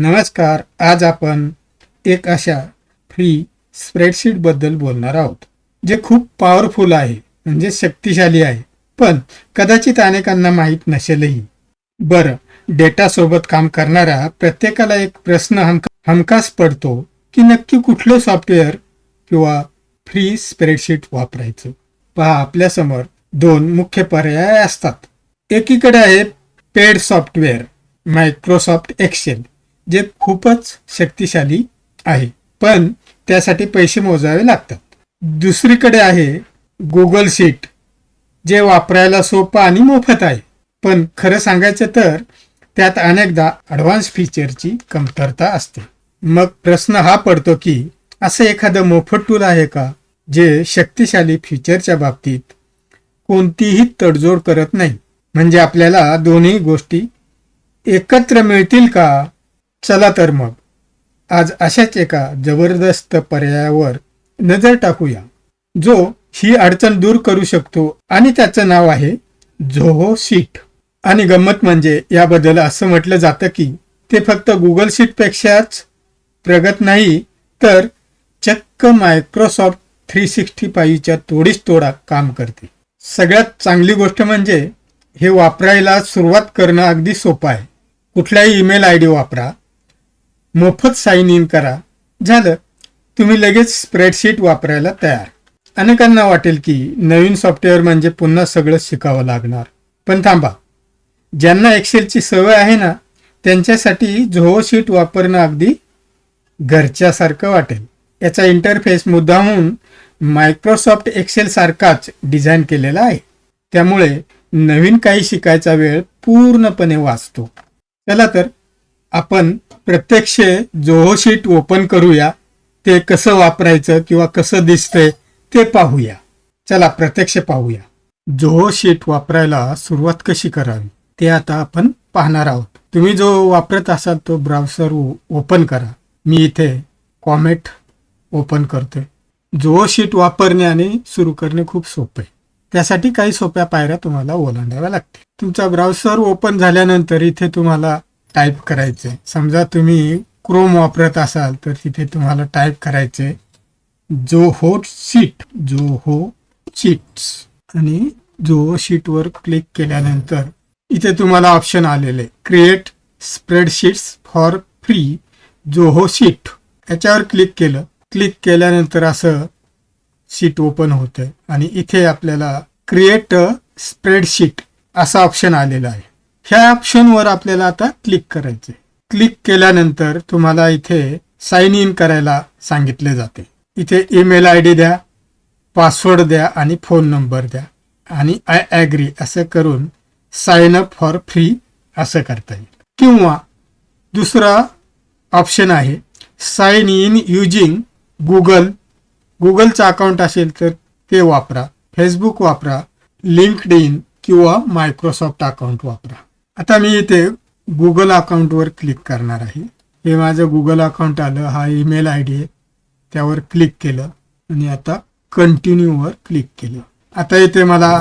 नमस्कार आज आपण एक अशा फ्री स्प्रेडशीटबद्दल बोलणार आहोत जे खूप पॉवरफुल आहे म्हणजे शक्तिशाली आहे. पण कदाचित अनेकांना माहीत नसेलही. बरं डेटासोबत काम करणाऱ्या प्रत्येकाला एक प्रश्न हमक हमखास पडतो की नक्की कुठलं सॉफ्टवेअर किंवा फ्री स्प्रेडशीट वापरायचं? पहा आपल्यासमोर दोन मुख्य पर्याय असतात. एकीकडे आहे पेड सॉफ्टवेअर मायक्रोसॉफ्ट एक्सेल जे खूपच शक्तिशाली आहे. पण त्यासाठी पैसे मोजावे लागतात. दुसरीकडे आहे गुगल शीट जे वापरायला सोपं आणि मोफत आहे. पण खरं सांगायचं तर त्यात अनेकदा ॲडव्हान्स फीचरची कमतरता असते. मग प्रश्न हा पडतो की असं एखादं मोफत टूल आहे का जे शक्तिशाली फीचरच्या बाबतीत कोणतीही तडजोड करत नाही? म्हणजे आपल्याला दोन्ही गोष्टी एकत्र मिळतील का? चला तर मग. आज अशाच एका जबरदस्त पर्यायावर नजर टाकूया. जो ही अडचण दूर करू शकतो आणि त्याचं नाव आहे झोहो शीट. आणि गंमत म्हणजे याबद्दल असं म्हटलं जातं की ते फक्त गुगल शीटपेक्षाच प्रगत नाही तर चक्क मायक्रोसॉफ्ट थ्री सिक्स्टी फाईव्हच्या तोडीस तोडा काम करते. सगळ्यात चांगली गोष्ट म्हणजे हे वापरायला सुरुवात करणं अगदी सोपं आहे. कुठलाही ईमेल आय डी वापरा मोफत साईन इन करा. झालं. तुम्ही लगेच स्प्रेडशीट वापरायला तयार. अनेकांना वाटेल की नवीन सॉफ्टवेअर म्हणजे पुन्हा सगळं शिकावं लागणार. पण थांबा. ज्यांना एक्सेलची सवय आहे ना त्यांच्यासाठी झोहो शीट वापरणं अगदी घरच्यासारखं वाटेल. याचा इंटरफेस मुद्दाहून मायक्रोसॉफ्ट एक्सेल सारखाच डिझाईन केलेला आहे. त्यामुळे नवीन काही शिकायचा वेळ पूर्णपणे वाचतो. चला तर आपण प्रत्यक्ष जोहो शीट ओपन करूया ते कसं वापरायचं किंवा कसं दिसतंय ते पाहूया. चला प्रत्यक्ष पाहूया. जोहो शीट वापरायला सुरुवात कशी करावी? ते आता आपण पाहणार आहोत. तुम्ही जो वापरत असाल तो ब्राउझर ओपन करा. मी इथे कॉमेट ओपन करतोय. जोहो शीट वापरणे आणि सुरू करणे खूप सोपे. त्यासाठी काही सोप्या पायऱ्या तुम्हाला ओलांडाव्या लागतील. तुमचा ब्राउझर ओपन झाल्यानंतर इथे तुम्हाला टाईप करायचे. समजा तुम्ही क्रोम वापरत असाल तर तिथे तुम्हाला टाईप करायचे जो हो सीट जो हो शीट्स आणि जो शीटवर क्लिक केल्यानंतर इथे तुम्हाला ऑप्शन आलेले. क्रिएट स्प्रेडशीट्स फॉर फ्री जो हो शीट याच्यावर क्लिक केलं. क्लिक केल्यानंतर असं शीट ओपन होतं. आणि इथे आपल्याला क्रिएट स्प्रेडशीट असा ऑप्शन आलेला आहे. ह्या ऑप्शनवर आपल्याला आता क्लिक करायचे क्लिक केल्यानंतर तुम्हाला इथे साइन इन करायला सांगितले जाते. इथे ईमेल आय डी द्या पासवर्ड द्या आणि फोन नंबर द्या. आणि आय ॲग्री असं करून साइन अप फॉर फ्री असं करता येईल. किंवा दुसरा ऑप्शन आहे साइन इन युजिंग गुगल गुगलचं अकाउंट असेल तर ते वापरा. फेसबुक वापरा. लिंक्ड इन किंवा मायक्रोसॉफ्ट अकाउंट वापरा. आता मी इथे गुगल अकाउंटवर क्लिक करणार आहे. हे माझं गुगल अकाउंट आलं हा ईमेल आय डी आहे. त्यावर क्लिक केलं आणि आता कंटिन्यूवर क्लिक केलं. आता इथे मला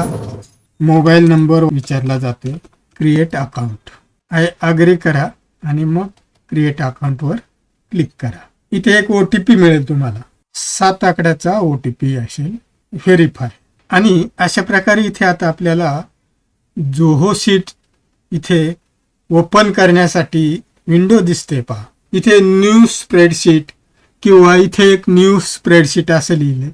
मोबाईल नंबर विचारला जातो क्रिएट अकाउंट आय अग्री करा आणि मग क्रिएट अकाउंटवर क्लिक करा. इथे एक ओ टी पी मिळेल तुम्हाला. सात आकड्याचा ओ टी पी असेल. व्हेरीफाय आणि अशा प्रकारे इथे आता आपल्याला जोहो सीट इथे ओपन करण्यासाठी विंडो दिसते पहा. इथे न्यू स्प्रेडशीट किंवा इथे एक न्यू स्प्रेडशीट असं लिहिले.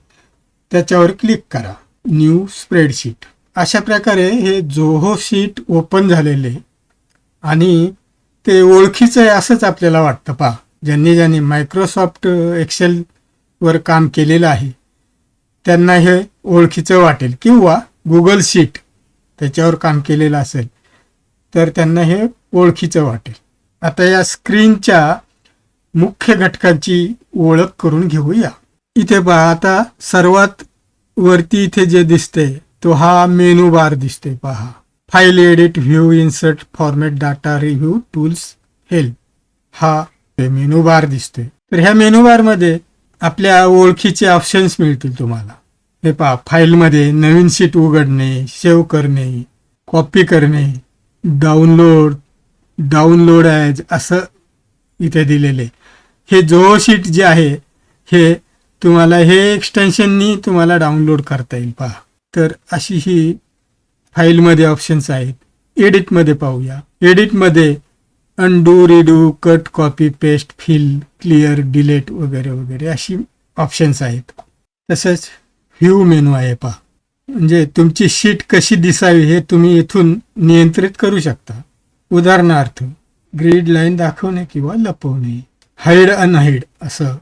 त्याच्यावर क्लिक करा. न्यू स्प्रेडशीट अशा प्रकारे हे जोहो शीट ओपन झालेले आणि ते ओळखीचं आहे असंच आपल्याला वाटतं पहा. ज्यांनी ज्यांनी मायक्रोसॉफ्ट एक्सेलवर काम केलेलं आहे त्यांना हे ओळखीचं वाटेल. किंवा गुगल शीट त्याच्यावर काम केलेलं असेल. तर त्यांना हे ओळखीचं वाटेल. आता या स्क्रीनच्या मुख्य घटकांची ओळख करून घेऊया. इथे पहा आता सर्वात वरती इथे जे दिसते तो हा मेनू बार दिसते पहा. File edit view insert format data review tools help हा मेनू बार दिसतोय. तर ह्या मेनू बारमध्ये आपल्या ओळखीचे ऑप्शन्स मिळतील तुम्हाला. हे पहा फाईलमध्ये नवीन शीट उघडणे सेव्ह करणे कॉपी करणे डाउनलोड डाउनलोड ॲज असं इथे दिलेले. हे जो शीट जे आहे हे तुम्हाला हे एक्सटेन्शननी तुम्हाला डाउनलोड करता येईल. पहा. तर अशी ही फाईलमध्ये ऑप्शन्स आहेत. एडिटमध्ये पाहूया. एडिटमध्ये undo redo cut copy paste fill clear delete वगैरे वगैरे अशी ऑप्शन्स आहेत. तसंच व्ह्यू मेनू आहे पहा. म्हणजे तुमची शीट कशी दिसावी हे तुम्ही इथून नियंत्रित करू शकता. उदाहरणार्थ ग्रीड लाईन दाखवणे किंवा लपवणे हाईड अनहाईड असं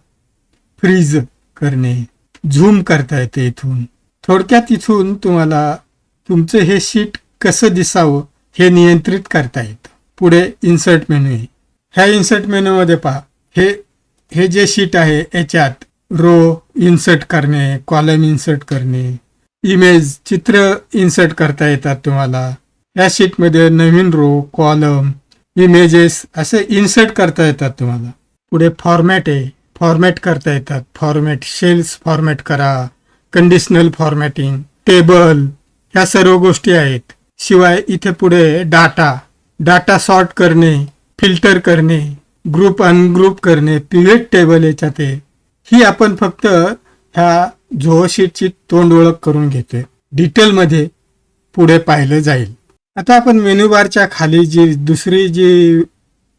फ्रीज करणे झूम करता येते इथून. थोडक्यात इथून तुम्हाला तुमचं हे शीट कसं दिसावं हे नियंत्रित करता येतं. पुढे इन्सर्ट मेनू ह्या इन्सर्ट मेनूमध्ये पहा. हे हे जे शीट आहे याच्यात रो इन्सर्ट करणे कॉलम इन्सर्ट करणे इमेज चित्र इन्सर्ट करता येतात तुम्हाला. या शीटमध्ये नवीन रो कॉलम इमेजेस असे इन्सर्ट करता येतात तुम्हाला. पुढे फॉर्मॅट आहे. फॉर्मॅट करता येतात. फॉर्मॅट शेल्स फॉर्मॅट करा. कंडिशनल फॉर्मॅटिंग टेबल ह्या सर्व गोष्टी आहेत. शिवाय इथे पुढे डाटा डाटा सॉर्ट करणे फिल्टर करणे ग्रुप अनग्रुप करणे पिव्हेट टेबल याच्यात आहे. ही आपण फक्त ह्या झोहो तोंड ओळख करून घेतोय. डिटेलमध्ये पुढे पाहिलं जाईल. आता आपण मेन्यूबारच्या खाली जी दुसरी जी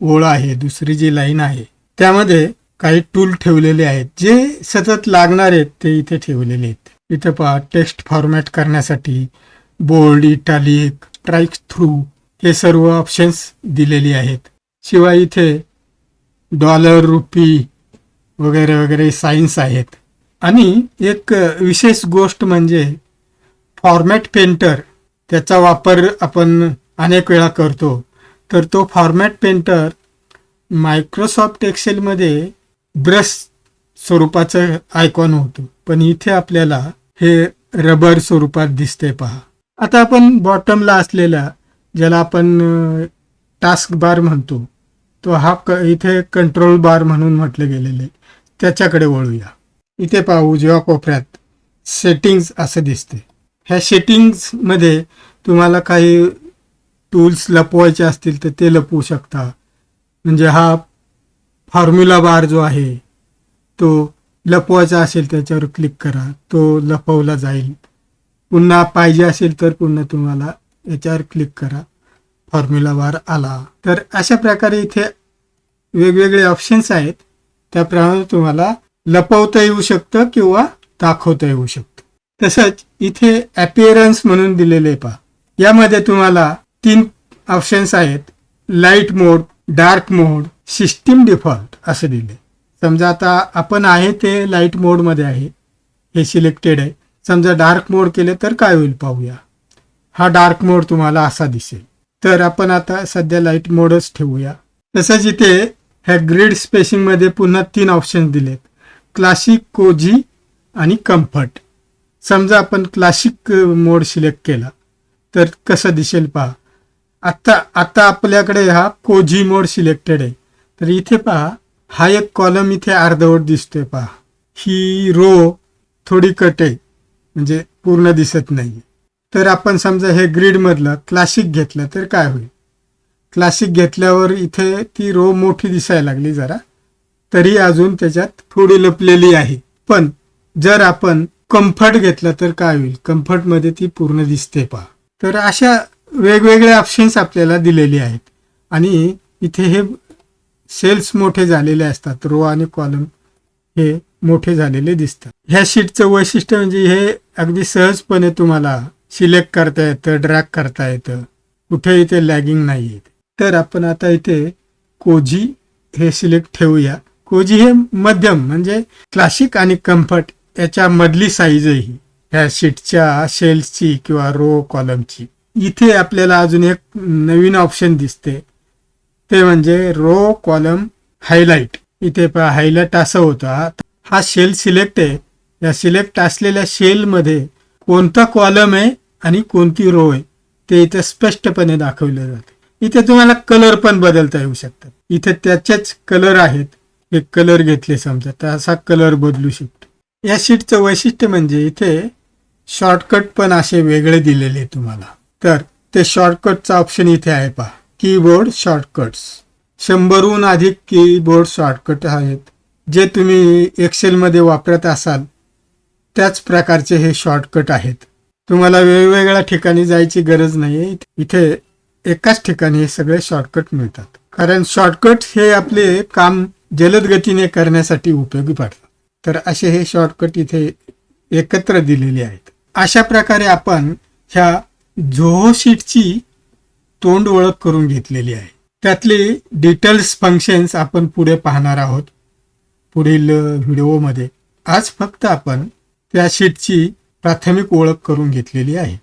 ओळ आहे दुसरी जी लाईन आहे त्यामध्ये काही टूल ठेवलेले आहेत. जे सतत लागणार आहेत ते इथे ठेवलेले आहेत. इथे पहा टेक्स्ट फॉर्मॅट करण्यासाठी बोल्ड इटालिक ट्राईक थ्रू हे सर्व ऑप्शन्स दिलेली आहेत. शिवाय इथे डॉलर रुपी वगैरे वगैरे सायन्स आहेत. आणि एक विशेष गोष्ट म्हणजे फॉर्मॅट पेंटर त्याचा वापर आपण अनेक वेळा करतो. तर तो फॉर्मॅट पेंटर मायक्रोसॉफ्ट एक्सेलमध्ये ब्रश स्वरूपाचं आयकॉन होतं. पण इथे आपल्याला हे रबर स्वरूपात दिसते पहा. आता आपण बॉटमला असलेला ज्याला आपण टास्क बार म्हणतो तो हा क इथे कंट्रोल बार म्हणून म्हटले गेलेले त्याच्याकडे वळूया. इथे पाहू जेव्हा कोपऱ्यात सेटिंग्स असं दिसते. ह्या सेटिंग्समध्ये तुम्हाला काही टूल्स लपवायचे असतील तर ते लपवू शकता. म्हणजे हा फॉर्म्युला बार जो आहे तो लपवायचा असेल त्याच्यावर क्लिक करा. तो लपवला जाईल. पुन्हा पाहिजे असेल तर पुन्हा तुम्हाला याच्यावर क्लिक करा. फॉर्म्युला बार आला. तर अशा प्रकारे इथे वेगवेगळे ऑप्शन्स आहेत. त्याप्रमाणे तुम्हाला लपवता येऊ शकतं किंवा दाखवता येऊ शकतं. तसंच इथे अपिअरन्स म्हणून दिलेले पहा. यामध्ये तुम्हाला तीन ऑप्शन्स आहेत. Light mode dark mode system default असं दिले समजा आता आपण आहे ते लाइट मोडमध्ये आहे. हे सिलेक्टेड आहे. समजा डार्क मोड केले तर काय होईल पाहूया. हा डार्क मोड तुम्हाला असा दिसेल. तर आपण आता सध्या लाइट मोडच ठेवूया. तसंच इथे ह्या ग्रीड स्पेसिंगमध्ये पुन्हा तीन ऑप्शन दिलेत. क्लासिक कोजी आणि कम्फर्ट समजा आपण क्लासिक मोड सिलेक्ट केला तर कसं दिसेल पहा. आत्ता आता आपल्याकडे हा कोजी मोड सिलेक्टेड आहे. तर इथे पहा हा एक कॉलम इथे अर्धवट दिसतोय पहा. ही रो थोडी कट आहे म्हणजे पूर्ण दिसत नाही तर आपण समजा हे ग्रीडमधलं क्लासिक घेतलं तर काय होईल? क्लासिक घेतल्यावर इथे ती रो मोठी दिसायला लागली जरा. तरी अजून त्याच्यात थोडी लपलेली आहे. पण जर आपण कम्फर्ट घेतलं तर काय होईल? कम्फर्टमध्ये ती पूर्ण दिसते पहा. तर अशा वेगवेगळे ऑप्शन्स आपल्याला दिलेले आहेत. आणि इथे हे सेल्स मोठे झालेले असतात. रो आणि कॉलम हे मोठे झालेले दिसतात. ह्या शीटचं वैशिष्ट्य म्हणजे हे अगदी सहजपणे तुम्हाला सिलेक्ट करता येतं ड्रॅग करता येतं. कुठे इथे लॅगिंग नाही येत तर आपण आता इथे कोजी हे सिलेक्ट ठेवूया. कोजी हे मध्यम म्हणजे क्लासिक आणि कम्फर्ट याच्या मधली साईज ही. ह्या शीटच्या शेल्सची किंवा रो कॉलमची इथे आपल्याला अजून एक नवीन ऑप्शन दिसते. ते म्हणजे रो कॉलम हायलाइट इथे पहा हायलाइट असं होतं हा. शेल सिलेक्ट आहे. या सिलेक्ट असलेल्या शेलमध्ये कोणता कॉलम आहे आणि कोणती रो आहे ते इथे स्पष्टपणे दाखवले जाते. इथे तुम्हाला कलर पण बदलता येऊ शकतात. इथे त्याचेच कलर आहेत. एक कलर घेतले समजा तर असा कलर बदलू शकतो. या शीटचं वैशिष्ट्य म्हणजे इथे शॉर्टकट पण असे वेगळे दिलेले तुम्हाला. तर ते शॉर्टकटचा ऑप्शन इथे आहे पहा. कीबोर्ड शॉर्टकट्स शंभरहून अधिक कीबोर्ड शॉर्टकट आहेत. जे तुम्ही एक्सेलमध्ये वापरत असाल त्याच प्रकारचे हे शॉर्टकट आहेत. तुम्हाला वेगवेगळ्या ठिकाणी जायची गरज नाही इथे एकाच ठिकाणी हे सगळे शॉर्टकट मिळतात. कारण शॉर्टकट हे आपले काम जलद गतीने करण्यासाठी उपयोगी पडतात. तर असे हे शॉर्टकट इथे एकत्र दिलेले आहेत. अशा प्रकारे आपण ह्या जोहो शीटची तोंड ओळख करून घेतलेली आहे. त्यातले डिटेल्स फंक्शन्स आपण पुढे पाहणार आहोत. पुढील व्हिडिओमध्ये आज फक्त आपण त्या शीटची प्राथमिक ओळख करून घेतलेली आहे.